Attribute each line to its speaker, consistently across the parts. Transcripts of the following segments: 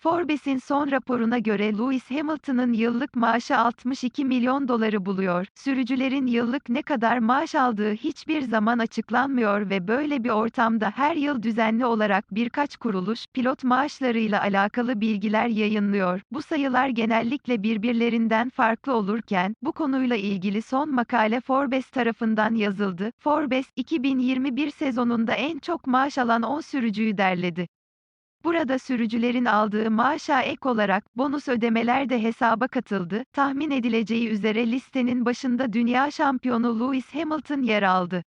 Speaker 1: Forbes'in son raporuna göre Lewis Hamilton'ın yıllık maaşı 62 milyon doları buluyor. Sürücülerin yıllık ne kadar maaş aldığı hiçbir zaman açıklanmıyor ve böyle bir ortamda her yıl düzenli olarak birkaç kuruluş, pilot maaşlarıyla alakalı bilgiler yayınlıyor. Bu sayılar genellikle birbirlerinden farklı olurken, bu konuyla ilgili son makale Forbes tarafından yazıldı. Forbes, 2021 sezonunda en çok maaş alan 10 sürücüyü derledi. Burada sürücülerin aldığı maaşa ek olarak bonus ödemeler de hesaba katıldı. Tahmin edileceği üzere listenin başında dünya şampiyonu Lewis Hamilton yer aldı.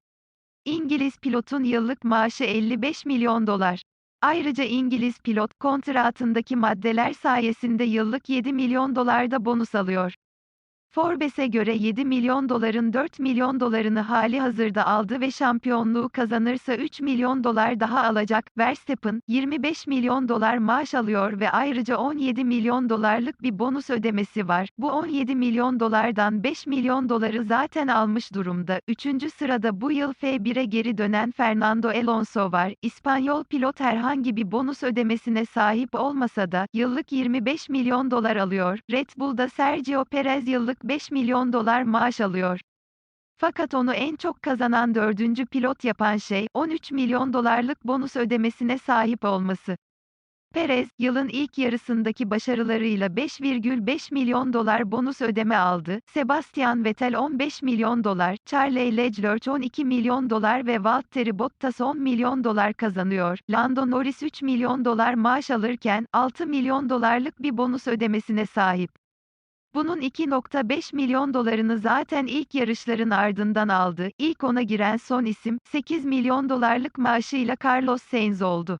Speaker 1: İngiliz pilotun yıllık maaşı 55 milyon dolar. Ayrıca İngiliz pilot kontratındaki maddeler sayesinde yıllık 7 milyon dolarda bonus alıyor. Forbes'e göre 7 milyon doların 4 milyon dolarını hali hazırda aldı ve şampiyonluğu kazanırsa 3 milyon dolar daha alacak. Verstappen, 25 milyon dolar maaş alıyor ve ayrıca 17 milyon dolarlık bir bonus ödemesi var. Bu 17 milyon dolardan 5 milyon doları zaten almış durumda. Üçüncü sırada bu yıl F1'e geri dönen Fernando Alonso var. İspanyol pilot herhangi bir bonus ödemesine sahip olmasa da, yıllık 25 milyon dolar alıyor. Red Bull'da Sergio Perez yıllık 5 milyon dolar maaş alıyor. Fakat onu en çok kazanan dördüncü pilot yapan şey, 13 milyon dolarlık bonus ödemesine sahip olması. Perez, yılın ilk yarısındaki başarılarıyla 5,5 milyon dolar bonus ödeme aldı. Sebastian Vettel 15 milyon dolar, Charles Leclerc 12 milyon dolar ve Valtteri Bottas 10 milyon dolar kazanıyor. Lando Norris 3 milyon dolar maaş alırken 6 milyon dolarlık bir bonus ödemesine sahip. Bunun 2.5 milyon dolarını zaten ilk yarışların ardından aldı. İlk ona giren son isim, 8 milyon dolarlık maaşıyla Carlos Sainz oldu.